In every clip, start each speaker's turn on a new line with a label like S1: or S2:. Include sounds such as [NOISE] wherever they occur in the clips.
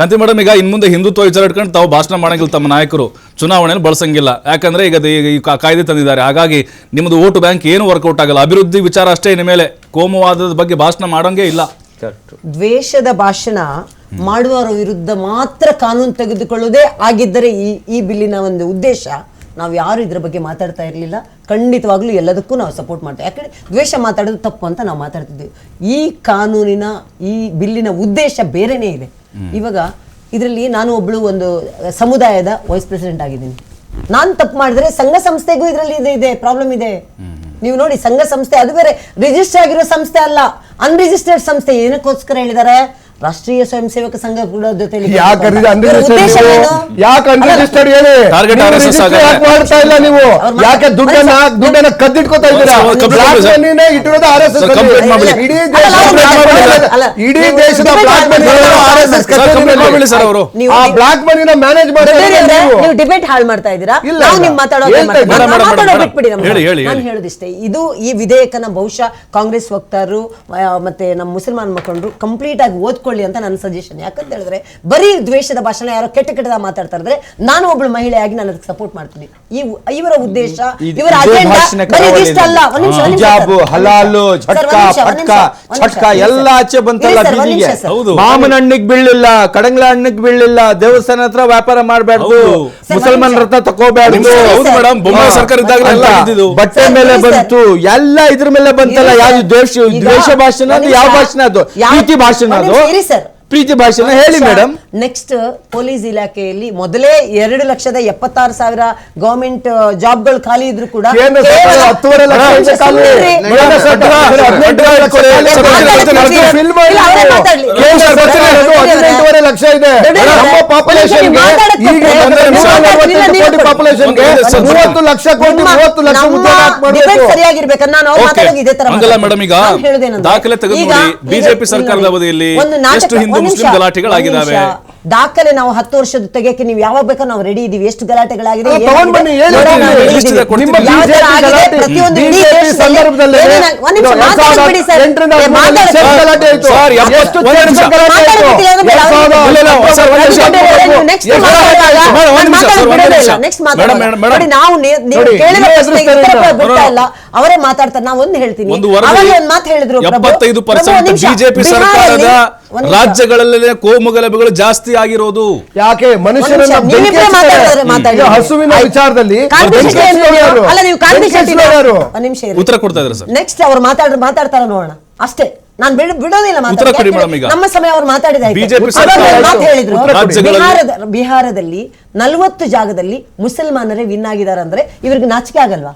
S1: ಕಾಂತಿ ಮೇಡಮ್ ಈಗ ಇನ್ ಮುಂದೆ ಹಿಂದುತ್ವ ವಿಚಾರ ಇಟ್ಕೊಂಡು ತಾವು ಭಾಷಣ ಮಾಡಂಗಿಲ್ಲ ತಮ್ಮ ನಾಯಕರು. ಚುನಾವಣೆಯಲ್ಲಿ ಬಳಸಂಗಿಲ್ಲ. ಯಾಕಂದ್ರೆ ಈಗ ಅದು- ಈಗ ಈ ಕಾ- ಕಾಯ್ದೆ ತಂದಿದ್ದಾರೆ. ಹಾಗಾಗಿ ನಿಮ್ಮದು ಓಟು ಬ್ಯಾಂಕ್ ಏನು ವರ್ಕೌಟ್ ಆಗಲ್ಲ. ಅಭಿವೃದ್ಧಿ ವಿಚಾರ ಅಷ್ಟೇ ಇನ್ನು ಮೇಲೆ. ಕೋಮುವಾದದ ಬಗ್ಗೆ ಭಾಷಣ ಮಾಡೋಂಗೇ ಇಲ್ಲ.
S2: ದ್ವೇಷದ ಭಾಷಣ ಮಾಡುವವರ ವಿರುದ್ಧ ಮಾತ್ರ ಕಾನೂನು ತೆಗೆದುಕೊಳ್ಳುವುದೇ ಆಗಿದ್ದರೆ ಈ ಈ ಬಿಲ್ಲಿನ ಒಂದು ಉದ್ದೇಶ ನಾವು ಯಾರು ಇದ್ರ ಬಗ್ಗೆ ಮಾತಾಡ್ತಾ ಇರಲಿಲ್ಲ. ಖಂಡಿತವಾಗ್ಲೂ ಎಲ್ಲದಕ್ಕೂ ನಾವು ಸಪೋರ್ಟ್ ಮಾಡ್ತೇವೆ. ಯಾಕಂದರೆ ದ್ವೇಷ ಮಾತಾಡೋದು ತಪ್ಪು ಅಂತ ನಾವು ಮಾತಾಡ್ತಿದ್ದೀವಿ ಈ ಕಾನೂನಿನ ಈ ಬಿಲ್ಲಿನ ಉದ್ದೇಶ ಬೇರೆನೇ ಇದೆ. ಇವಾಗ ಇದರಲ್ಲಿ ನಾನು ಒಬ್ಬಳು ಒಂದು ಸಮುದಾಯದ ವೈಸ್ ಪ್ರೆಸಿಡೆಂಟ್ ಆಗಿದ್ದೀನಿ. ನಾನು ತಪ್ಪು ಮಾಡಿದ್ರೆ ಸಂಘ ಸಂಸ್ಥೆಗೂ ಇದರಲ್ಲಿ ಇದೆ ಇದೆ ಪ್ರಾಬ್ಲಮ್ ಇದೆ. ನೀವು ನೋಡಿ ಸಂಘ ಸಂಸ್ಥೆ ಅದು ಬೇರೆ. ರಿಜಿಸ್ಟರ್ ಆಗಿರೋ ಸಂಸ್ಥೆ ಅಲ್ಲ. ಅನ್ರಿಜಿಸ್ಟರ್ಡ್ ಸಂಸ್ಥೆ ಏನಕ್ಕೋಸ್ಕರ ಹೇಳಿದ್ದಾರೆ? ರಾಷ್ಟ್ರೀಯ ಸ್ವಯಂ ಸೇವಕ ಸಂಘ ಕೂಡ ಜೊತೆಲಿ
S3: ಯಾಕೆ ಹೇಳಿ? ಯಾಕೆ ಮಾಡ್ತಾ ಇಲ್ಲ ನೀವು? ಯಾಕೆ ದುಡ್ಡನ್ನ ದುಡ್ಡನ್ನ ಕದ್ದಿಟ್ಕೋತಾ ಇದ್ದೀರಾ? ಇಟ್ಟಿರೋದು ಆರ್ ಎಸ್
S1: ಕಂಪ್ಲೇಂಟ್.
S3: ಇಡೀ ಇಡೀ ದೇಶದ block money R S S
S1: sir ಅವರು.
S3: ಆ ಬ್ಲಾಕ್ ಮನಿನ ಮ್ಯಾನೇಜ್ ನೀವು.
S2: ಡಿಬೇಟ್ ಹಾಳು ಮಾಡ್ತಾ ನಾವು. ಮಾತಾಡೋದು ಬಿಟ್ಬಿಡಿ ನಾನು. ಹೇಳೋದಿಷ್ಟೇ. ಇದು ಈ ವಿಧೇಯಕನ ಬಹುಶಃ ಕಾಂಗ್ರೆಸ್ ವಕ್ತಾರರು ಮತ್ತೆ ನಮ್ಮ ಮುಸಲ್ಮಾನ್ ಮಕ್ಕಳು ಕಂಪ್ಲೀಟ್ ಆಗಿ ಓದ್ಕೊಳ್ಳಿ ಅಂತ ನನ್ನ ಸಜೆಷನ್ ಯಾಕಂತ ಹೇಳಿದ್ರೆ ಬರೀ ದ್ವೇಷದ ಭಾಷಣ ಯಾರೋ ಕೆಟ್ಟ ಕೆಟ್ಟದ ಮಾತಾಡ್ತಾ ಇದ್ರೆ. ನಾನು ಒಬ್ಳು ಮಹಿಳೆಯಾಗಿ ನಾನು ಅದಕ್ಕೆ ಸಪೋರ್ಟ್ ಮಾಡ್ತೀನಿ. ಈ ಇವರ ಉದ್ದೇಶ ಇವರ ಅಜೆಂಡಾ
S4: ಭಾಷಣ
S2: ಬರೀ ಇದಿಷ್ಟ ಅಲ್ಲ. ಒಂದ್ ನಿಮಿಷ, ಒಂದ್ ನಿಮಿಷ
S4: ಹಿಜಾಬು, ಹಲಾಲು, ಝಟ್ಕಾ, ಛಟ್ಕಾ ಎಲ್ಲ. ಆಚೆ ಬಂತಲ್ಲ ಬೀದಿಗೆ. ಮಾಮನ ಹಣ್ಣಿಗೆ ಬೀಳಿಲ್ಲ ಕಡಂಗ್ಲ ಹಣ್ಣಿಗೆ ಬೀಳಿಲ್ಲ ದೇವಸ್ಥಾನ ಹತ್ರ ವ್ಯಾಪಾರ
S2: ಮಾಡಬೇಡ್ದು
S4: ಮುಸಲ್ಮಾನ್
S1: ಹೌದು ಮೇಡಮ್ ಬೊಮ್ಮಾಯಿ ಸರ್ಕಾರ ಇದ್ದಾಗ
S4: ಬಟ್ಟೆ ಮೇಲೆ. ಬಂತು. ಎಲ್ಲ ಇದ್ರ ಮೇಲೆ ಬಂತಲ್ಲ. ಯಾವ್ದು ದ್ವೇಷ ದ್ವೇಷ ಭಾಷಣ ಅದು. ಯಾವ ಭಾಷಣ ಅದು?
S2: ಯಾವ-
S4: ಪ್ರೀತಿ ಭಾಷಣ ಅದು?
S2: ನಿಮಿಷ ಇರಿ ಸರ್.
S4: ಪ್ರೀತಿ ಭಾಷಣ ಹೇಳಿ ಮೇಡಮ್
S2: ನೆಕ್ಸ್ಟ್ ಪೊಲೀಸ್ ಇಲಾಖೆಯಲ್ಲಿ ಮೊದಲೇ ಎರಡು ಲಕ್ಷದ ಎಪ್ಪತ್ತಾರು ಸಾವಿರ ಗವರ್ಮೆಂಟ್ ಜಾಬ್ಗಳು ಖಾಲಿ ಇದ್ರು ಕೂಡ
S3: ಕೇಂದ್ರ ಸರ್ಕಾರ
S2: ಕೇವಲ-
S3: ಹತ್ತುವರೆ ಲಕ್ಷ ಇದೆ ಖಾಲಿ.
S2: ಸುಮ್ನಿರಿ.
S3: ಕೇಂದ್ರ ಸರ್ಕಾರ ಹದಿನೆಂಟುವರೆ ಲಕ್ಷ ಖಾಲಿ ಇದೆ.
S1: ಸರ್, ಬರ್ತೀನಿ, ಬರ್ತೀನಿ, ಬರ್ತೀನಿ.
S3: Film ಮಾಡಿ
S2: ಇಲ್ಲ, ಅವರೇ ಮಾತಾಡ್ಲಿ.
S3: ಕೇಂದ್ರ ಸರ್ಕಾರ ಇರೋದು ಹದಿನೆಂಟುವರೆ ಲಕ್ಷ ಇದೆ
S2: ದೊಡ್ಡ
S3: ನಮ್ಮ
S2: ಇದೆ.
S3: ಪಾಪ್ಯುಲೇಷನ್
S2: ನೀವು ಮಾತಾಡಕ್ಕೆ
S3: ಈಗ
S2: ಕೊಟ್ರೆ
S3: ನೂರ ನಲವತ್ತೆಂಟು ಕೋಟಿ
S2: ಕೊಡಿ.
S3: ಪಾಪ್ಯುಲೇಷನ್ಗೆ
S1: ಒಂದೇ ಸರ್,
S3: ಮೂವತ್ತು ಲಕ್ಷ ಕೋಟಿ
S2: ನಮ್ಮ-
S3: ಮೂವತ್ತು ಲಕ್ಷ
S2: ನಮ್ಮ
S3: ಉದ್ಯೋಗ
S2: debate
S3: ಹಾಕ್ಬೇಕು
S2: ಸರಿಯಾಗಿರ್ಬೇಕನ್ನ ನಾವು
S1: Okay.
S2: ಮಾತಾಡೋದು ಇದೇ ತರ
S1: ಹಂಗಲ್ಲ. ಮೇಡಮ್ ಈಗ
S2: ನಾನು ಹೇಳೋದೇನಂದ್ರೆ,
S1: ದಾಖಲೆ ತೆಗೆದು
S2: ಈಗ-
S1: ನೋಡಿ, ಬಿಜೆಪಿ ಸರ್ಕಾರದ ಅವಧಿಯಲ್ಲಿ
S2: ಒಂದು ನಾಟಕ-
S1: ಎಷ್ಟು ಹಿಂದೂ
S2: ಒಂದ್
S1: ಮುಸ್ಲಿಂ ಗಲಾಟೆಗಳಾಗಿದ್ದಾವೆ?
S2: ದಾಖಲೆ ನಾವು ಹತ್ತು ವರ್ಷದ ತೆಗೆಯಕ್ಕೆ ನೀವು ಯಾವಾಗ ಬೇಕೋ ನಾವು ರೆಡಿ ಇದೀವಿ ಎಷ್ಟು ಗಲಾಟೆಗಳಾಗಿದೆ
S3: ಅಲ್ಲ,
S2: ಏನಾಗಿದೆ?
S3: ತಗೊಂಡ್ ಬನ್ನಿ, ಹೇಳಿ,
S2: ನೋಡೋಣ,
S3: ಹೇಳಿ.
S2: ready ಇದೀವಿ.
S3: ನಿಮ್ಮ
S2: ಯಾವ ತರ
S3: BJP
S2: ಆಗಿದೆ,
S3: ಗಲಾಟೆ-
S2: ಪ್ರತಿಯೊಂದು ಇಡೀ
S3: BJP
S2: ದೇಶದಲ್ಲಿ
S3: ಸಂದರ್ಭದಲ್ಲಿ
S2: ಏನೇನ- ಒಂದ್ ನಿಮಿಷ
S3: ಎರಡ್ ಸಾವಿರದ
S2: ಮಾತಾಡ್ಬಿಡಿ ಸರ್.
S3: ಎಂಟರಿಂದ
S2: ಏ,
S3: ಹದಿಮೂರರಲ್ಲಿ
S2: ಮಾತಾಡಿ.
S3: ಚರ್ಚ್ ಗಲಾಟೆ ಆಯ್ತು.
S1: ಸರ್, ಎಪ್ಪತ್ತು-
S3: ಎಷ್ಟು
S1: ಒಂದ್
S3: ಚರ್ಚ್
S1: ನಿಮಿಷ.
S3: ಗಲಾಟೆ ಆಯ್ತು?
S2: ಮಾತಾಡ್ಬಿಡಿ, ಅದು ಬೇಡ.
S3: ಎರಡ್ ಸಾವಿರದ
S1: ಇಲ್ಲ, ಇಲ್ಲ, ಒಂದ್ ಸರ್, ಒಂದ್ ನಿಮಿಷ.
S3: ಹತ್ತೊಂಬತ್ತು
S2: ನೆಕ್ಸ್ಟ್
S3: ಎಷ್ಟು
S2: ಮಾತಾಡುವಾಗ
S1: ಮೇಡಮ್, ಒಂದ್ ನಿಮಿಷ, ಸರ್, ಒಂದ್
S2: ಮಾತಾಡೋದು
S1: ನಿಮಿಷ.
S2: ಬಿಡೋದಿಲ್ಲ. ನೆಕ್ಸ್ಟ್
S1: ಮೇಡಮ್, ಮೇಡಮ್,
S2: ನೋಡಿ ನಾವು ನೇ- ನೀವು
S3: ನೋಡಿ,
S2: ಕೇಳಿದ
S3: ನೀವೇ
S2: ಪ್ರಶ್ನೆಗೆ
S3: ಎದುರಿಸ್ತಾ
S2: ಉತ್ತರ
S3: ಇಲ್ಲ.
S2: ಬಿಡ್ತಾ ಇಲ್ಲ ಅವರೇ ಮಾತಾಡ್ತಾರೆ ನಾವು ಒಂದು ಹೇಳ್ತೀನಿ
S1: ಒಂದು ವರದಿ
S2: ಅವಾಗ ಒಂದು ಮಾತು ಹೇಳಿದ್ರು ಪ್ರಭು.
S1: ಎಪ್ಪತ್ತೈದು
S2: ಪ್ರಭು, ಒಂದ್
S1: ಪರ್ಸೆಂಟ್
S2: ನಿಮಿಷ.
S1: ಬಿಜೆಪಿ
S2: ಬಿಹಾರಲ್ಲಿ-
S1: ಸರ್ಕಾರದ
S2: ಒಂದ್ ನಿಮಿಷ.
S1: ರಾಜ್ಯಗಳಲ್ಲೇ ಕೋಮು ಗಲಭೆಗಳು ಜಾಸ್ತಿ ಆಗಿರೋದು
S3: ಯಾಕೆ ಮನುಷ್ಯರನ್ನ
S2: ಒಂದ್ ನಿಮಿಷ,
S3: ಬೆಂಕಿ
S2: ನೀವಿಬ್ರೇ
S3: ಹಚ್ತಾರೆ.
S2: ಮಾತಾಡಿದ್ರೆ ಮಾತಾಡಿ.
S3: ಈಗ ಹಸುವಿನ
S2: ಆಯ್ತು.
S3: ವಿಚಾರದಲ್ಲಿ ಬೆಂಕಿ ಯಾರು?
S2: ಅಲ್ಲ ನೀವು ಕಾಂಗ್ರೆಸ್
S3: ಬೆಂಕಿ ಹಚ್ಚಿದವರು ಯಾರು?
S2: ಒಂದ್ ನಿಮಿಷ.
S1: ಉತ್ತರ ಕೊಡ್ತಾ ಇದ್ದಾರೆ ಸರ್
S2: ನೆಕ್ಸ್ಟ್ ಅವ್ರು ಮಾತಾಡ ಮಾತಾಡ್ತಾರ ನೋಡೋಣ ಅಷ್ಟೇ ನಾನು ಬಿಡ ಬಿಡೋದಿಲ್ಲ. ನಮ್ಮ ಸಮಯ ಅವ್ರು
S1: ಮಾತಾಡಿದ
S2: ಬಿಹಾರದ ಬಿಹಾರದಲ್ಲಿ ನಲವತ್ತು ಜಾಗದಲ್ಲಿ ಮುಸಲ್ಮಾನರೇ ವಿನ್ ಆಗಿದ್ದಾರೆ ಅಂದ್ರೆ ಇವ್ರಿಗೆ ನಾಚಿಕೆ ಆಗಲ್ವಾ?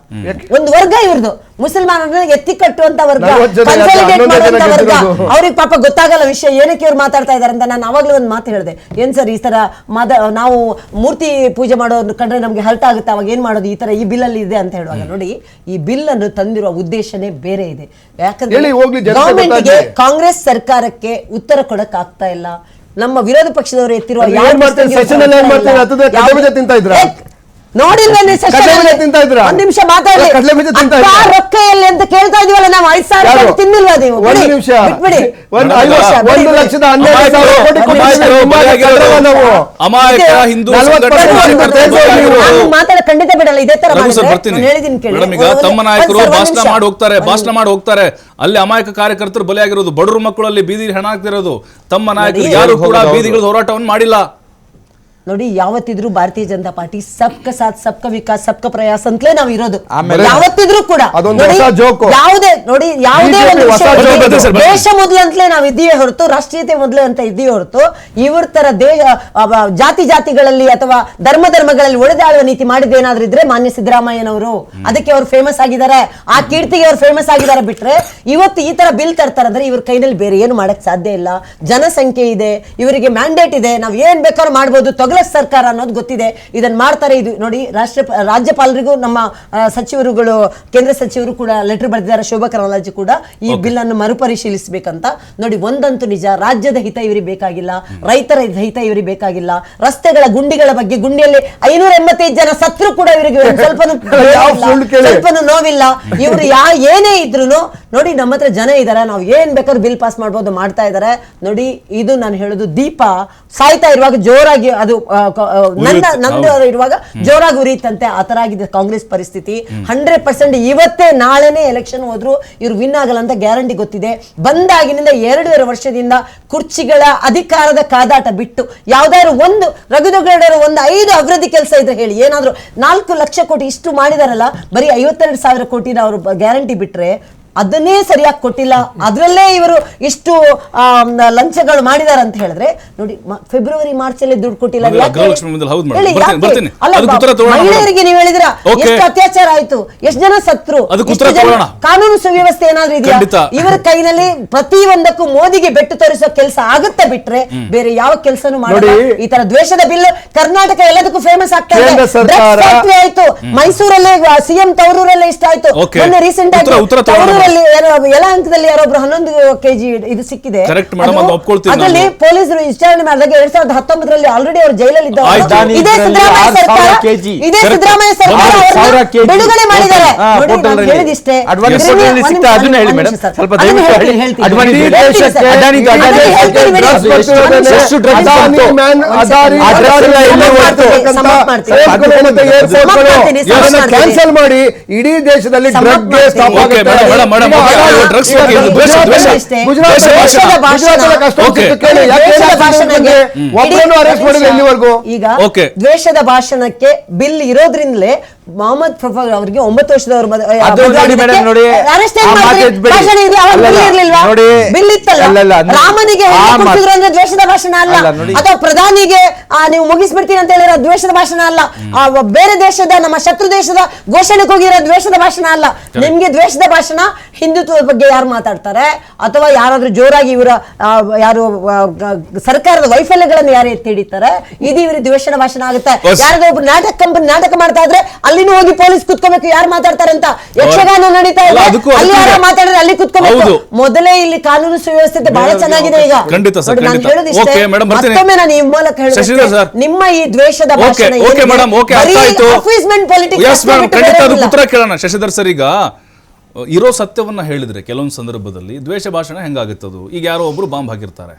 S2: ಒಂದು ವರ್ಗ ಇವ್ರದ್ದು ಮುಸಲ್ಮಾನರನ್ನ ಎತ್ತಿ ಕಟ್ಟುವಂತ ವರ್ಗ? ಕನ್ಸಾಲಿಡೇಟ್ ಮಾಡುವಂತ ವರ್ಗ. ಅವ್ರಿಗೆ ಪಾಪ ಗೊತ್ತಾಗಲ್ಲ ವಿಷಯ. ಏನಕ್ಕೆ ಇವ್ರು ಮಾತಾಡ್ತಾ ಇದಾರೆ ಅಂತ ನಾನು ಅವಾಗಲೂ ಒಂದು ಮಾತು ಹೇಳಿದೆ. ಏನ್ ಸರ್ ಈ ತರ ಮಾದ ನಾವು ಮೂರ್ತಿ ಪೂಜೆ ಮಾಡೋದು ಕಂಡ್ರೆ ನಮ್ಗೆ ಹರ್ಟ್ ಆಗುತ್ತೆ. ಅವಾಗ ಏನ್ ಮಾಡೋದು? ಈ ತರ ಈ ಬಿಲ್ ಅಲ್ಲಿ ಇದೆ ಅಂತ ಹೇಳುವಾಗ ನೋಡಿ ಈ ಬಿಲ್ ಅನ್ನು ತಂದಿರುವ ಉದ್ದೇಶನೇ ಬೇರೆ ಇದೆ.
S3: ಯಾಕಂದ್ರೆ
S2: ಗವರ್ಮೆಂಟ್ಗೆ. ಕಾಂಗ್ರೆಸ್ ಸರ್ಕಾರಕ್ಕೆ ಉತ್ತರ ಕೊಡಕ್ ಆಗ್ತಾ ಇಲ್ಲ. ನಮ್ಮ ವಿರೋಧ ಪಕ್ಷದವರು ಎತ್ತಿರುವ ನೋಡಿಲ್ವ ನೀವು session
S3: ಕಡಲೆ ಬೀಜ ತಿಂತಾ ಇದ್ರಾ?
S2: ಒಂದ್ ನಿಮಿಷ ಮಾತಾಡಿ
S3: ಕಡಲೆ ಬೀಜ ತಿಂತಾ
S2: ಅಕ್ಕ,
S3: ಇದ್ರಾ?
S2: ರೊಕ್ಕ ಎಲ್ಲಿ ಅಂತ ಕೇಳ್ತಾ ಇದೀವಲ್ಲ ನಾವು ಐದ್ ಸಾವಿರ
S3: ಯಾರು?
S2: ರೂಪಾಯಿ ತಿನ್ನಿಲ್ವಾ ನೀವು
S3: ಒಂದು
S2: ಬಿಡಿ,
S3: ನಿಮಿಷ
S2: ಬಿಟ್ಬಿಡಿ
S3: ಒಂದು
S1: ಮೇಡಮ್,
S3: ಐವತ್ತು-
S1: ಈಗ
S3: ಒಂದು
S2: ಬಿಡಿ,
S3: ಲಕ್ಷದ ಹನ್ನೆರಡು ಸಾವಿರ
S1: ಅಮಾಯಕರು-
S3: ಕೋಟಿ ಕೊಟ್ಟಿದ್ದೀವಿ.
S1: ಬಲಿಯಾಗಿರೋದು.
S3: ಕಳ್ರವ ನಾವು
S1: ಅಮಾಯಕ ಹಿಂದೂ.
S2: ನಾನು ಮಾತಾಡ ಖಂಡಿತ ಬಿಡಲ್ಲ ಇದೇ ತರ
S1: ರಘು ಸರ್
S2: ಮಾಡಿದ್ರೆ
S1: ಬರ್ತೀನಿ
S2: ನಾನು ಹೇಳಿದ್ದೀನಿ ಕೇಳಿ
S1: ಮೇಡಮ್ ಈಗ
S2: ಒಂದು-
S1: ತಮ್ಮ
S2: ಒಂದು
S1: ನಾಯಕರು
S2: ಸರ್, ಒಂದ್
S1: ಭಾಷಣ
S2: ನಿಮಿಷ.
S1: ಮಾಡಿ ಹೋಗ್ತಾರೆ
S2: ಒಂದ್
S1: ಭಾಷಣ ಮಾಡಿ ಹೋಗ್ತಾರೆ ಅಲ್ಲಿ ಅಮಾಯಕ ಕಾರ್ಯಕರ್ತರು ಬಲಿಯಾಗಿರೋದು ಬಡವರು ಮಕ್ಕಳಲ್ಲಿ ಬೀದಿ ಹೆಣ ಆಗ್ತಿರೋದು ತಮ್ಮ ನಾಯಕರು ಯಾರು ಕೂಡ ಬೀದಿಗಳ ಹೋರಾಟವನ್ನು ಮಾಡಿಲ್ಲ
S2: ನೋಡಿ ಯಾವತ್ತಿದ್ರು ಭಾರತೀಯ ಜನತಾ ಪಾರ್ಟಿ ಸಬ್ಕ ಸಾಥ್ ಸಬ್ಕ ವಿಕಾಸ್ ಸಬ್ಕ ಪ್ರಯಾಸ ಅಂತಲೇ ನಾವು ಇರೋದು. ಯಾವತ್ತಿದ್ರು ಕೂಡ. ನೋಡಿ. ಯಾವುದೇ ನೋಡಿ ಯಾವುದೇ ಒಂದು. ದೇಶ ಮೊದಲು ಅಂತಲೇ ನಾವು ಇದ್ದೀವಿ ಹೊರತು ರಾಷ್ಟ್ರೀಯತೆ ಮೊದಲು ಅಂತ ಇದ್ದೀವಿ ಹೊರತು ಇವ್ರ ತರ ದೇಹ ಜಾತಿ ಜಾತಿಗಳಲ್ಲಿ ಅಥವಾ ಧರ್ಮ ಧರ್ಮಗಳಲ್ಲಿ ಒಡೆದಾಳುವ ನೀತಿ ಮಾಡಿದ್ದೇನಾದ್ರೂ ಇದ್ರೆ ಮಾನ್ಯ ಸಿದ್ದರಾಮಯ್ಯನವರು. ಅದಕ್ಕೆ ಅವ್ರು ಫೇಮಸ್ ಆಗಿದ್ದಾರೆ. ಆ ಕೀರ್ತಿಗೆ ಅವ್ರು ಫೇಮಸ್ ಆಗಿದ್ದಾರೆ ಬಿಟ್ರೆ ಇವತ್ತು ಈ ತರ ಬಿಲ್ ತರ್ತಾರಂದ್ರೆ ಇವ್ರ ಕೈನಲ್ಲಿ ಬೇರೆ ಏನು ಮಾಡಕ್ ಸಾಧ್ಯ ಇಲ್ಲ. ಜನಸಂಖ್ಯೆ ಇದೆ ಇವರಿಗೆ ಮ್ಯಾಂಡೇಟ್ ಇದೆ. ನಾವ್ ಏನ್ ಬೇಕಾದ್ರೂ ಮಾಡ್ಬೋದು ತೊಗರಿ ಕಾಂಗ್ರೆಸ್ ಸರ್ಕಾರ ಅನ್ನೋದು ಗೊತ್ತಿದೆ. ಇದನ್ನು ಮಾಡ್ತಾರೆ ಇದು. ನೋಡಿ ರಾಷ್ಟ್ರ ರಾಜ್ಯಪಾಲರಿಗೂ ನಮ್ಮ ಸಚಿವರುಗಳು ಕೇಂದ್ರ ಸಚಿವರು ಕೂಡ ಲೆಟರ್ ಬರೆದಿದ್ದಾರೆ. ಶೋಭಾ ಕರಂದ್ಲಾಜೆ ಕೂಡ ಈ ಬಿಲ್ ಅನ್ನು ಮರುಪರಿಶೀಲಿಸಬೇಕಂತ. ನೋಡಿ ಒಂದಂತೂ ನಿಜ ರಾಜ್ಯದ ಹಿತ ಇವರಿಗೆ ಬೇಕಾಗಿಲ್ಲ. ರೈತರ ಹಿತ ಇವರಿಗೆ ಬೇಕಾಗಿಲ್ಲ. ರಸ್ತೆಗಳ ಗುಂಡಿಗಳ ಬಗ್ಗೆ ಗುಂಡಿಯಲ್ಲಿ ಐನೂರ ಎಂಬತ್ತೈದು ಜನ ಸತ್ರು ಕೂಡ ಇವರಿಗೆ ಸ್ವಲ್ಪ
S3: ಸ್ವಲ್ಪ [LAUGHS]
S2: ನೋವಿಲ್ಲ.
S3: ಇವರು
S2: ಸ್ವಲ್ಪನೂ ನೋವಿಲ್ಲ. ಇವ್ರು ಯಾ ಏನೇ ಇದ್ರು ನೋಡಿ ನಮ್ಮ ಹತ್ರ ಜನ ಇದಾರೆ. ನಾವು ಏನ್ ಬೇಕಾದ್ರೂ ಬಿಲ್ ಪಾಸ್ ಮಾಡ್ಬೋದು ಮಾಡ್ತಾ ಇದಾರೆ. ನೋಡಿ ಇದು ನಾನು ಹೇಳೋದು ದೀಪ. ಸಾಯ್ತಾ ಇರುವಾಗ ಜೋರಾಗಿ ಅದು ನನ್ನ ನಂದು. ಇರುವಾಗ ಜೋರಾಗಿ ಉರಿಯುತ್ತಂತೆ ಆ ತರ ಆಗಿದೆ ಕಾಂಗ್ರೆಸ್ ಪರಿಸ್ಥಿತಿ. ಹಂಡ್ರೆಡ್ ಪರ್ಸೆಂಟ್ ಇವತ್ತೇ ನಾಳೆನೇ ಎಲೆಕ್ಷನ್ ಹೋದ್ರು ಇವ್ರು ವಿನ್ ಆಗಲ್ಲ ಅಂತ ಗ್ಯಾರಂಟಿ ಗೊತ್ತಿದೆ. ಬಂದಾಗಿನಿಂದ ಎರಡೂವರೆ ವರ್ಷದಿಂದ ಕುರ್ಚಿಗಳ ಅಧಿಕಾರದ ಕಾದಾಟ ಬಿಟ್ಟು ಯಾವ್ದಾದ್ರು ಒಂದು ರಘುದಗೌಡರು ಒಂದು ಐದು ಅಭಿವೃದ್ಧಿ ಕೆಲಸ ಇದ್ರೆ ಹೇಳಿ ಏನಾದ್ರು ನಾಲ್ಕು ಲಕ್ಷ ಕೋಟಿ ಇಷ್ಟು ಮಾಡಿದಾರಲ್ಲ ಬರೀ ಐವತ್ತೆರಡು ಸಾವಿರ ಕೋಟಿನ ಅವರು ಗ್ಯಾರಂಟಿ ಬಿಟ್ರೆ ಅದನ್ನೇ ಸರಿಯಾಗಿ ಕೊಟ್ಟಿಲ್ಲ. ಅದರಲ್ಲೇ ಇವರು ಇಷ್ಟು ಲಂಚಗಳು ಮಾಡಿದಾರೆ ಅಂತ ಹೇಳಿದ್ರೆ ನೋಡಿ ಫೆಬ್ರವರಿ ಮಾರ್ಚ್ ಅಲ್ಲಿ ದುಡ್ಡು ಕೊಟ್ಟಿಲ್ಲ. ಮಹಿಳೆಯರಿಗೆ ನೀವು ಹೇಳಿದ್ರ. ಎಷ್ಟು ಅತ್ಯಾಚಾರ ಆಯ್ತು? ಎಷ್ಟು ಜನ ಸತ್ರು. ಕಾನೂನು ಸುವ್ಯವಸ್ಥೆ ಏನಾದ್ರೂ ಇದೆಯಾ. ಇವರ ಕೈನಲ್ಲಿ ಪ್ರತಿ ಒಂದಕ್ಕೂ ಮೋದಿಗೆ ಬೆಟ್ಟು ತೋರಿಸೋ ಕೆಲಸ ಆಗುತ್ತೆ ಬಿಟ್ರೆ ಬೇರೆ ಯಾವ ಕೆಲಸನೂ
S3: ಮಾಡಿ
S2: ಈ ತರ ದ್ವೇಷದ ಬಿಲ್ ಕರ್ನಾಟಕ ಎಲ್ಲದಕ್ಕೂ ಫೇಮಸ್ ಆಗ್ತಾ ಇದೆ. ಆಯ್ತು. ಮೈಸೂರಲ್ಲೇ ಸಿಎಂ ತವರೂರಲ್ಲೇ ಇಷ್ಟ ಆಯ್ತು. ಮೊನ್ನೆ ರೀಸೆಂಟ್ ಆಗಿ
S1: ಉತ್ತರ-
S2: ಎಲ್ಲ ಹಂತದಲ್ಲಿ ಯಾರೊಬ್ರು ಹನ್ನೊಂದು ಕೆಜಿ ಇದು ಸಿಕ್ಕಿದೆ ಅದು- ಅದರಲ್ಲಿ. ಪೊಲೀಸರು ವಿಚಾರಣೆ ಮಾಡಿದಾಗ ಎರಡ್ ಸಾವಿರದ ಹತ್ತೊಂಬತ್ತರಲ್ಲಿ ಆಲ್ರೆಡಿ ಅವರು ಜೈಲಲ್ಲಿ ಇದ್ದವರು
S1: ಆಯ್ತು.
S2: ಇದೇ ಸಿದ್ದರಾಮಯ್ಯ ಸರ್ಕಾರ
S4: kg.
S2: ಇದೇ ಸಿದ್ದರಾಮಯ್ಯ ಸರ್ಕಾರ
S1: ಆರು
S2: ಅವ್ರನ್ನ ಬಿಡುಗಡೆ ಮಾಡಿದ್ದಾರೆ ನೋಡಿ ಹೇಳಿದಿಷ್ಟೇ
S4: ಅದನ್ನ ಹೇಳಿ ಮೇಡಮ್. ಸ್ವಲ್ಪ ದಯವಿಟ್ಟು ಹೇಳಿ.
S2: ಎಷ್ಟು
S4: ಬಂತು?
S3: ಕ್ಯಾನ್ಸಲ್ ಮಾಡಿ ಇಡೀ ದೇಶದಲ್ಲಿ ಡ್ರಗ್. ಈಗ
S2: ದ್ವೇಷದ ಭಾಷಣಕ್ಕೆ ಬಿಲ್ ಇರೋದ್ರಿಂದಲೇ ಮೊಹಮ್ಮದ್ ಫಫರ್ ಅವರಿಗೆ ಒಂಬತ್ತು ವರ್ಷದವ್ರ ರಾಮನಿಗೆ ಅಂದ್ರೆ ದ್ವೇಷದ ಭಾಷಣ ಅಲ್ಲ? ಅಥವಾ ಪ್ರಧಾನಿಗೆ ನೀವು ಮುಗಿಸ್ಬಿಡ್ತೀನಿ ಅಂತ ಹೇಳಿರೋ ದ್ವೇಷದ ಭಾಷಣ ಅಲ್ಲ? ಬೇರೆ ದೇಶದ ನಮ್ಮ ಶತ್ರು ದೇಶದ ಘೋಷಣೆಗೆ ಹೋಗಿರೋ ದ್ವೇಷದ ಭಾಷಣ ಅಲ್ಲ? ನಿಮ್ಗೆ ದ್ವೇಷದ ಭಾಷಣ ಹಿಂದುತ್ವದ ಬಗ್ಗೆ ಯಾರು ಮಾತಾಡ್ತಾರೆ? ಅಥವಾ ಯಾರಾದ್ರೂ ಜೋರಾಗಿ ಇವರ ಯಾರು ಸರ್ಕಾರದ ವೈಫಲ್ಯಗಳನ್ನು ಯಾರು ಎತ್ತಿ ಹಿಡಿತಾರೆ ಇದು ಇವ್ರ ದ್ವೇಷದ ಭಾಷಣ ಆಗುತ್ತೆ. ಯಾರಾದ್ರೂ ಒಬ್ರು ನಾಟಕ ಕಂಪನಿ ನಾಟಕ ಮಾಡ್ತಾ ಇದ್ರೆ ಅಲ್ಲಿನೂ ಹೋಗಿ ಪೊಲೀಸ್ ಕುತ್ಕೋಬೇಕು ಯಾರು ಮಾತಾಡ್ತಾರೆ ಅಂತ ಯಕ್ಷಗಾನ ನಡೀತಾ
S1: ಇಲ್ಲ
S2: ಇದೆ. ಅಲ್ಲಿ ಯಾರು ಮಾತಾಡಿದ್ರೆ ಅಲ್ಲಿ ಕುತ್ಕೋಬೇಕು. ಮೊದಲೇ ಇಲ್ಲಿ ಕಾನೂನು ಸುವ್ಯವಸ್ಥೆ ಬಹಳ ಚೆನ್ನಾಗಿದೆ ಈಗ.
S1: ಖಂಡಿತ ಸರ್,
S2: ನಾನು
S1: ಖಂಡಿತ.
S2: ಹೇಳೋದಿಷ್ಟೇ,
S1: ಓಕೆ, ಮೇಡಮ್, ಬರ್ತೀನಿ.
S2: ಮತ್ತೊಮ್ಮೆ ನಾನು ಈ ಮೂಲಕ
S1: ಸರ್.
S2: ನಿಮ್ಮ ಈ ದ್ವೇಷದ ಭಾಷಣ
S1: ಖಂಡಿತ
S2: ಬೇರೆ
S1: ಉತ್ತರ ಕೇಳೋಣ. ಶಶಿಧರ್ ಸರ್ ಈಗ ಇರೋ ಸತ್ಯವನ್ನ ಹೇಳಿದ್ರೆ ಕೆಲವೊಂದು ಸಂದರ್ಭದಲ್ಲಿ ದ್ವೇಷ ಭಾಷಣ ಹೆಂಗಾಗುತ್ತದು? ಈಗ ಯಾರೋ ಒಬ್ರು ಬಾಂಬ್ ಹಾಕಿರ್ತಾರೆ.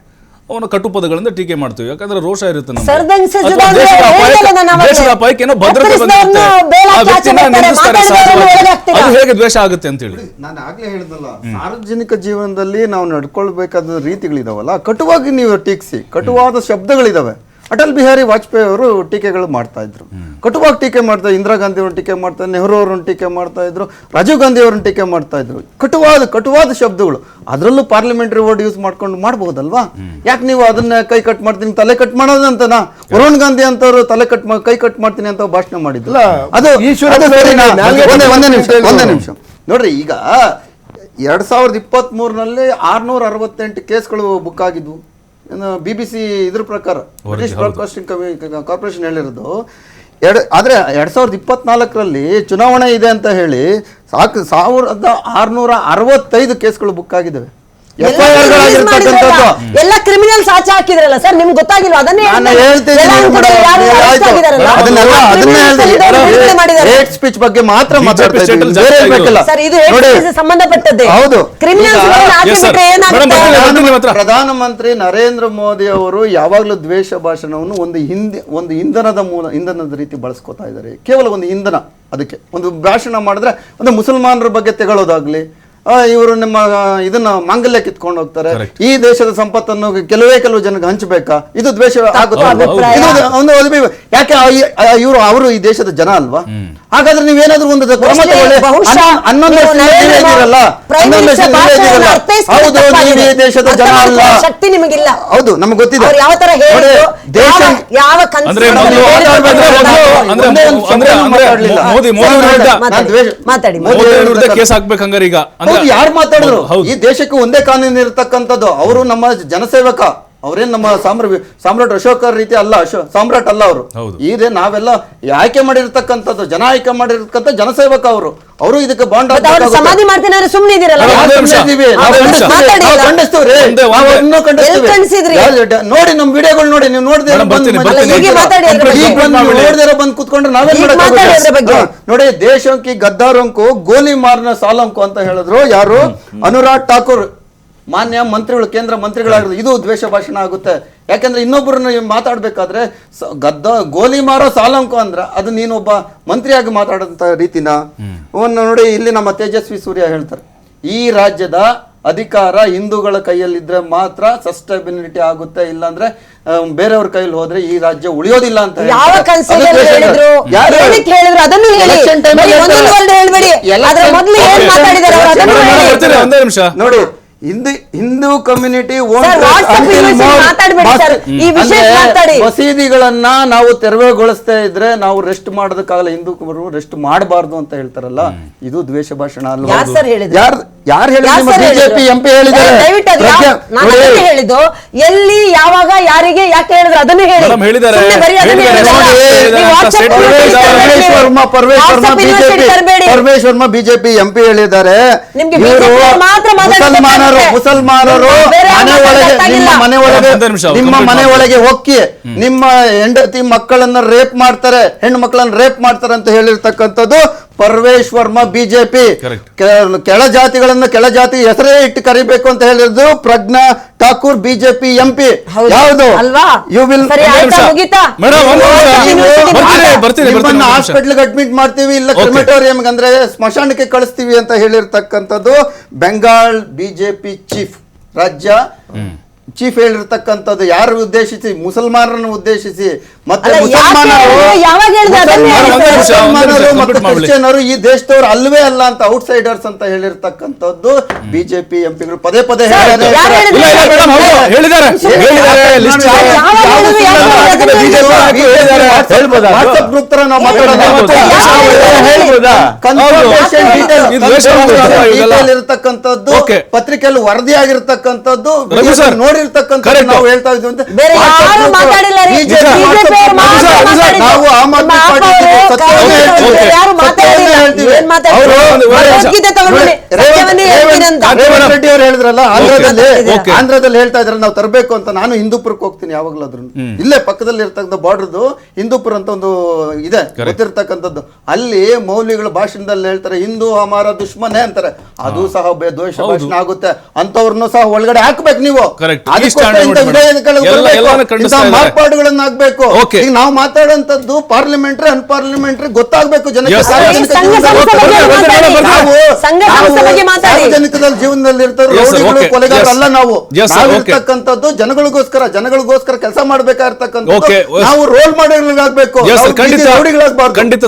S1: ಅವನ ಕಟು ಪದಗಳಿಂದ ಟೀಕೆ ಮಾಡ್ತೀವಿ. ಯಾಕಂದ್ರೆ ರೋಷ ಇರುತ್ತೆ ದೇಶದ
S2: ಹೇಳಿದಲ್ಲ
S1: ಭದ್ರತೆ? ಅದು ಹೇಗೆ ದ್ವೇಷ ಆಗುತ್ತೆ ಅಂತ ಹೇಳಿ
S5: ನಾನು ಆಗ್ಲೇ ಹೇಳಿದ್ನಲ್ಲ ಸಾರ್ವಜನಿಕ ಜೀವನದಲ್ಲಿ ನಾವು ನಡ್ಕೊಳ್ಬೇಕಾದ ರೀತಿಗಳಿದಾವಲ್ಲ ಕಟುವಾಗಿ ನೀವು ಟೀಕ್ಸಿ ಕಟುವಾದ ಶಬ್ದಗಳಿದಾವೆ. ಅಟಲ್ ಬಿಹಾರಿ ವಾಜಪೇಯಿ ಅವರು ಟೀಕೆಗಳು ಮಾಡ್ತಾ ಇದ್ರು. ಕಟುವಾಗಿ ಟೀಕೆ ಮಾಡ್ತಾ ಇಂದಿರಾ ಗಾಂಧಿ ಅವ್ರನ್ನ ಟೀಕೆ ಮಾಡ್ತಾ ನೆಹರು ಅವ್ರನ್ನ ಟೀಕೆ ಮಾಡ್ತಾ ಇದ್ರು ರಾಜೀವ್ ಗಾಂಧಿ ಅವ್ರನ್ನ ಟೀಕೆ ಮಾಡ್ತಾ ಇದ್ರು. ಕಟುವಾದ ಕಟುವಾದ ಶಬ್ದಗಳು. ಅದರಲ್ಲೂ ಪಾರ್ಲಿಮೆಂಟರಿ ವರ್ಡ್ ಯೂಸ್ ಮಾಡ್ಕೊಂಡು ಮಾಡಬಹುದಲ್ವಾ ಯಾಕೆ ನೀವು ಅದನ್ನ ಕೈ ಕಟ್ ಮಾಡ್ತೀನಿ ತಲೆ ಕಟ್ ಮಾಡೋದಂತನಾ? ವರುಣ್ ಗಾಂಧಿ ಅಂತವ್ರು ತಲೆ ಕಟ್ ಮಾ- ಕೈ ಕಟ್ ಮಾಡ್ತೀನಿ ಅಂತ ಭಾಷಣ ಮಾಡಿದ್ರು. ಅದು? ಒಂದೇ ನಿಮಿಷ. ಒಂದೇ ನಿಮಿಷ. ನೋಡ್ರಿ ಈಗ ಎರಡ್ ಸಾವಿರದ ಇಪ್ಪತ್ತ್ ಮೂರನಲ್ಲಿ ಆರ್ನೂರ ಅರವತ್ತೆಂಟು ಕೇಸ್ಗಳು ಬುಕ್ ಆಗಿದ್ವು. ಬಿ ಬಿ ಸಿ ಇದ್ರ ಪ್ರಕಾರ ಬ್ರಿಟಿಷ್ ಬ್ರಾಡ್ಕಾಸ್ಟಿಂಗ್ ಕಾರ್ಪೊರೇಷನ್ ಹೇಳಿರೋದು ಎರಡು ಆದರೆ ಎರಡು ಸಾವಿರದ ಇಪ್ಪತ್ನಾಲ್ಕರಲ್ಲಿ ಚುನಾವಣೆ ಇದೆ ಅಂತ ಹೇಳಿ ಸಾಕು ಸಾವಿರದ ಆರುನೂರ ಅರವತ್ತೈದು ಕೇಸ್ಗಳು ಬುಕ್ ಆಗಿದ್ದಾವೆ.
S2: ಎಲ್ಲ ಕ್ರಿಮಿನಲ್ಸ್ ಆಚೆ ಹಾಕಿದ್ರಲ್ಲ ಸರ್ ನಿಮ್ಗೆ ಗೊತ್ತಾಗಿಲ್ಲ ಅದನ್ನೇ
S5: ಸ್ಪೀಚ್ ಬಗ್ಗೆ ಮಾತ್ರ
S2: ಸಂಬಂಧಪಟ್ಟದ್ದೇ?
S5: ಹೌದು. ಪ್ರಧಾನಮಂತ್ರಿ ನರೇಂದ್ರ ಮೋದಿ ಅವರು ಯಾವಾಗಲೂ ದ್ವೇಷ ಭಾಷಣವನ್ನು ಒಂದು ಹಿಂದಿ ಒಂದು ಇಂಧನದ ಮೂಲ ಇಂಧನದ ರೀತಿ ಬಳಸ್ಕೊತಾ ಇದ್ದಾರೆ. ಕೇವಲ ಒಂದು ಇಂಧನ ಅದಕ್ಕೆ. ಒಂದು ಭಾಷಣ ಮಾಡಿದ್ರೆ ಒಂದು ಮುಸಲ್ಮಾನರ ಬಗ್ಗೆ ತೆಗಳೋದಾಗ್ಲಿ ಇವರು ನಿಮ್ಮ ಇದನ್ನ ಮಾಂಗಲ್ಯ ಕಿತ್ಕೊಂಡು ಹೋಗ್ತಾರೆ. ಈ ದೇಶದ ಸಂಪತ್ತನ್ನು ಕೆಲವೇ ಕೆಲವು ಜನಕ್ಕೆ ಹಂಚಬೇಕಾ? ಇದು ದ್ವೇಷ ಆಗುತ್ತೆ? ಯಾಕೆ ಇವರು ಅವರು ಈ ದೇಶದ ಜನ ಅಲ್ವಾ? ಹಾಗಾದ್ರೆ ನೀವೇನಾದ್ರೂ ಒಂದು ಕ್ರಮ ತಗೊಳ್ಳಿ.
S2: ಬಹುಶಃ
S5: ಹನ್ನೊಂದು- ಹನ್ನೊಂದು
S2: ನೀವು
S5: ವರ್ಷದಿಂದ ನೀವೇ
S2: ನರೇಂದ್ರ
S5: ಇದ್ದೀರಲ್ಲ.
S2: ಪ್ರೈಮ್
S5: ಹನ್ನೊಂದು
S2: ಮಿನಿಸ್ಟರ್
S5: ನೀವೇ
S2: ಭಾಷಣವನ್ನು
S5: ಇದ್ದೀರಲ್ಲ.
S2: ಅರ್ಥೈಸ್ಕೊಳ್ಳೋದು
S5: ಹೌದು
S2: ತಪ್ಪಾಗಿದೆ.
S5: ನೀವು ಈ ದೇಶದ ಜನ
S2: ಅರ್ಥ
S5: ಅಲ್ಲ
S2: ಮಾಡ್ಕೊಳ್ಳೋ ಶಕ್ತಿ ನಿಮಗಿಲ್ಲ
S5: ಹೌದು ನಮ್ಗೆ ಗೊತ್ತಿದೆ.
S2: ಅವ್ರು ಯಾವ ತರ
S5: ನೋಡಿ,
S2: ಹೇಳಿದ್ರು
S5: ದೇಶ
S2: ಯಾವ- ಯಾವ ಕನ್ಸು
S1: ಅಂದ್ರೆ
S2: ಮಾಡಿದ್ರು,
S1: ಮೊದಲು
S2: ಹೇಳಿದ್ರು,
S1: ಅಂದ್ರೆ ಅಂದ್ರೆ
S5: ಒಂದೇ ಒಂದು
S1: ಅಂದ್ರೆ
S5: ಶಬ್ದನೂ
S1: ಅಂದ್ರೆ
S5: ಮಾತಾಡ್ಲಿಲ್ಲ.
S1: ಮೋದಿ ಮೋದಿ
S5: ಮಾತಾಡಿ,
S1: ವಿರುದ್ಧ
S5: ದ್ವೇಷ-
S2: ಮಾತಾಡಿ,
S5: ಮೋದಿ
S1: ಮೋದಿ ವಿರುದ್ಧ
S5: ವಿರುದ್ಧ
S1: ಕೇಸ್ ಹಾಕ್ಬೇಕಂಗಾರೆ ಈಗ ಅಂದ್ರೆ
S5: ಯಾರು ಮಾತಾಡಿದ್ರು?
S1: ಹೌದು.
S5: ಈ ದೇಶಕ್ಕೆ ಒಂದೇ ಕಾನೂನು ಇರತಕ್ಕಂಥದ್ದು ಅವರು ನಮ್ಮ ಜನಸೇವಕ. ಅವ್ರೇನ್ ನಮ್ಮ ಸಾಮ್ರ ಸಾಮ್ರಾಟ್ ಅಶೋಕ ರೀತಿ ಅಲ್ಲ ಅಶೋ ಸಾಮ್ರಾಟ್ ಅಲ್ಲ ಅವರು. ಇದೇ ನಾವೆಲ್ಲ ಆಯ್ಕೆ ಮಾಡಿರ್ತಕ್ಕಂಥದ್ದು ಜನ ಆಯ್ಕೆ ಮಾಡಿರ್ತಕ್ಕಂಥ ಜನಸೇವಕ ಅವರು. ಅವರು ಇದಕ್ಕೆ ಬಾಂಡ್
S2: ಸಮಾಧಿ ಮಾಡ್ತೀನಿ ಅಂದ್ರೆ ಸುಮ್ಮನೆ?
S5: ನೋಡಿ ನಮ್ ವಿಡಿಯೋಗಳು ನೋಡಿ ನೀವು ನೋಡಿದ್ರೆ. ನೋಡಿದ್ರೆ ಬಂದು ಕುತ್ಕೊಂಡ್ರೆ ನಾವೇ. ನೋಡಿ ದೇಶಂಕಿ ಗದ್ದಾರಂಕು ಗೋಲಿ ಮಾರ್ನ ಸಾಲಂಕು ಅಂತ ಹೇಳಿದ್ರು. ಯಾರು? ಅನುರಾಗ್ ಠಾಕೂರ್. ಮಾನ್ಯ ಮಂತ್ರಿಗಳು ಕೇಂದ್ರ ಮಂತ್ರಿಗಳಾಗಿರೋದು ಇದು ದ್ವೇಷ ಭಾಷಣ ಆಗುತ್ತೆ. ಯಾಕಂದ್ರೆ ಇನ್ನೊಬ್ಬರನ್ನ ಮಾತಾಡ್ಬೇಕಾದ್ರೆ ಗದ್ದ ಗೋಲಿ ಮಾರೋ ಸಾಲಂಕು ಅಂದ್ರ ಅದು ನೀನೊಬ್ಬ ಮಂತ್ರಿಯಾಗಿ ಮಾತಾಡೋಂತ ರೀತಿನ ಒಂದು ನೋಡಿ ಇಲ್ಲಿ ನಮ್ಮ ತೇಜಸ್ವಿ ಸೂರ್ಯ ಹೇಳ್ತಾರೆ. ಈ ರಾಜ್ಯದ ಅಧಿಕಾರ ಹಿಂದೂಗಳ ಕೈಯಲ್ಲಿದ್ರೆ ಮಾತ್ರ ಸಸ್ಟೈಬಿಲಿಟಿ ಆಗುತ್ತೆ ಇಲ್ಲಾಂದ್ರೆ ಬೇರೆಯವ್ರ ಕೈಯಲ್ಲಿ ಹೋದ್ರೆ ಈ ರಾಜ್ಯ ಉಳಿಯೋದಿಲ್ಲ ಅಂತ ನೋಡಿ ಹಿಂದೂ ಹಿಂದೂ ಕಮ್ಯುನಿಟಿ. ಮಸೀದಿಗಳನ್ನ ನಾವು ತೆರವುಗೊಳಿಸ್ತಾ ಇದ್ರೆ ನಾವು ರೆಸ್ಟ್ ಮಾಡೋದಕ್ಕಾಗಲ್ಲ ಹಿಂದೂ ರೆಸ್ಟ್ ಮಾಡಬಾರ್ದು ಅಂತ ಹೇಳ್ತಾರಲ್ಲ ಇದು ದ್ವೇಷ ಭಾಷಣ ಅಲ್ಲ
S2: ಯಾರು ಹೇಳಿದ್ರು?
S5: ಯಾರ್ ಯಾರು ಹೇಳಿದ್ರು ಬಿಜೆಪಿ
S2: ಹೇಳಿದ್ದು? ಎಲ್ಲಿ ಯಾವಾಗ ಯಾರಿಗೆ ಯಾಕೆ ಹೇಳಿದ್ರು ಅದನ್ನು ಹೇಳಿ.
S1: ಮೇಡಮ್ ಹೇಳಿದ್ದಾರೆ.
S2: ಸುಮ್ನೆ ಬರೀ ಅದನ್ನೇ
S1: ಹೇಳಿದ್ದಾರೆ.
S2: ಹೇಳಿದ್ರಲ್ಲ.
S1: ನೋಡಿ,
S2: ನೀವು WhatsApp
S1: statement
S2: ಯೂನಿವರ್ಸಿಟಿ
S1: ಹೇಳಿದ್ದಾರೆ.
S2: ತರಬೇಡಿ.
S5: Paramesh Varma Paramesh Varma
S2: WhatsApp university
S5: BJP
S2: ತರಬೇಡಿ.
S5: Paramesh Varma BJP MP ಹೇಳಿದ್ದಾರೆ ಇವರು. ಮುಸಲ್ಮಾನರು ಮುಸಲ್ಮಾನರು ಮನೆ ಒಳಗೆ ನಿಮ್ಮ. ಮನೆ ಒಳಗೆ ನಿಮ್ಮ ಮನೆ ಒಳಗೆ ಹೊಕ್ಕಿ ನಿಮ್ಮ ಹೆಂಡತಿ ಮಕ್ಕಳನ್ನ ರೇಪ್ ಮಾಡ್ತಾರೆ ಹೆಣ್ಣು ಮಕ್ಕಳನ್ನ ರೇಪ್ ಮಾಡ್ತಾರೆ ಅಂತ ಹೇಳಿರ್ತಕ್ಕಂಥದ್ದು ಪರಮೇಶ್ ವರ್ಮಾ ಬಿಜೆಪಿ. ಕೆಳ ಜಾತಿಗಳನ್ನ ಕೆಳ ಜಾತಿ ಹೆಸರೇ ಇಟ್ಟು ಕರಿಬೇಕು ಅಂತ ಹೇಳಿದ್ರು ಪ್ರಜ್ಞಾ ಠಾಕೂರ್ ಬಿಜೆಪಿ ಎಂಪಿ. ಯಾವುದು? ಹಾಸ್ಪಿಟಲ್ ಅಡ್ಮಿಟ್ ಮಾಡ್ತೀವಿ ಇಲ್ಲ
S1: ಕ್ರಿಮಿಟೋರಿಯಂ
S5: ಕ್ರಿಮೆಟೋರಿಯಂ ಅಂದ್ರೆ ಸ್ಮಶಾನಕ್ಕೆ ಕಳಿಸ್ತೀವಿ ಅಂತ ಹೇಳಿರ್ತಕ್ಕಂಥದ್ದು ಬೆಂಗಾಲ್ ಬಿಜೆಪಿ ಚೀಫ್ ರಾಜ್ಯ. ಚೀಫ್ ಹೇಳಿರ್ತಕ್ಕಂಥದ್ದು ಯಾರು ಉದ್ದೇಶಿಸಿ? ಮುಸಲ್ಮಾನರನ್ನು ಉದ್ದೇಶಿಸಿ. ಮತ್ತೆ ಮುಸಲ್ಮಾನರು ಮತ್ತು ಕ್ರಿಶ್ಚಿಯನರು ಈ ದೇಶದವರು ಅಲ್ವೇ ಅಲ್ಲ ಅಂತ ಔಟ್ಸೈಡರ್ಸ್ ಅಂತ ಹೇಳಿರ್ತಕ್ಕಂಥದ್ದು. ಬಿಜೆಪಿ ಎಂಪಿಗಳು ಪದೇ ಪದೇ ಹೇಳಿದ್ದಾರೆ. ವಾಟ್ಸ್ಆಪ್ ಗ್ರೂಪ್ ತರ ನಾವು ಮಾತಾಡೋದು. ಇರತಕ್ಕಂಥದ್ದು. ಪತ್ರಿಕೆಯಲ್ಲಿ ವರದಿ ಆಗಿರ್ತಕ್ಕಂಥದ್ದು
S1: ರಘು Correct.
S5: ನಾವು ಹೇಳ್ತಾ ಇದ್ವಿ ಅಂತ. ನಾವು ಆಮ್ ಆದ್ಮಿ ಪಾರ್ಟಿ ಸತ್ಯವನ್ನೇ ಹೇಳ್ತೀವಿ.
S2: ಯಾರು ಮಾತಾಡಿಲ್ಲ.
S5: ಸತ್ಯವನ್ನೇ ಹೇಳ್ತೀವಿ. ರೇವಂತ್- ರೆಡ್ಡಿ ಅವರು ಹೇಳಿದ್ರಲ್ಲ ಆಂಧ್ರದಲ್ಲಿ ಆಂಧ್ರದಲ್ಲಿ ಹೇಳ್ತಾ ಇದ್ರೆ ನಾವು ತರಬೇಕು ಅಂತ ನಾನು ಹಿಂದೂಪುರಕ್ಕೆ ಹೋಗ್ತೀನಿ ಯಾವಾಗ್ಲಾದ್ರೂ ಇಲ್ಲೇ ಪಕ್ಕದಲ್ಲಿ ಇರ್ತಕ್ಕಂಥ ಬಾರ್ಡರ್ದು ಹಿಂದೂಪುರ ಅಂತ ಒಂದು ಇದೆ ಗೊತ್ತಿರ್ತಕ್ಕಂಥದ್ದು. ಅಲ್ಲಿ ಮೌಲ್ಯಗಳ ಭಾಷಣದಲ್ಲಿ ಹೇಳ್ತಾರೆ ಹಿಂದೂ ಅಮಾರ ದುಶ್ಮನೆ ಅಂತಾರೆ. ಅದು ಸಹ ಬೆ- ದ್ವೇಷ ಭಾಷಣ ಆಗುತ್ತೆ. ಅಂತವ್ರನ್ನು ಸಹ ಒಳಗಡೆ ಹಾಕ್ಬೇಕು ನೀವು. ಮಾರ್ಪಾಡುಗಳನ್ನ ಆಗ್ಬೇಕು ಈಗ ನಾವು ಮಾತಾಡೋಂಥದ್ದು ಪಾರ್ಲಿಮೆಂಟ್ರಿ ಅನ್ಪಾರ್ಲಿಮೆಂಟ್ರಿ ಗೊತ್ತಾಗ್ಬೇಕು ಜನಕ್ಕೆ ಸಾರ್ವಜನಿಕ
S2: ಸಂಘ
S5: ಜೀವನದಲ್ಲಿ ಇರ್ತಾರೆ ರೌಡಿಗಳು ಕೊಲೆಗಾರ ಅಲ್ಲ ನಾವು
S1: Yes,
S5: ನಾವು
S1: okay.
S5: ಇರ್ತಕ್ಕಂಥದ್ದು ಜನಗಳಿಗೋಸ್ಕರ ಜನಗಳಿಗೋಸ್ಕರ ಕೆಲಸ ಮಾಡ್ಬೇಕಾಗಿರ್ತಕ್ಕಂಥದ್ದು. ನಾವು ರೋಲ್ ಮಾಡೆಲ್ಗಳಾಗಬೇಕು ರೌಡಿಗಳಾಗಬಾರ್ದು.
S1: ಖಂಡಿತ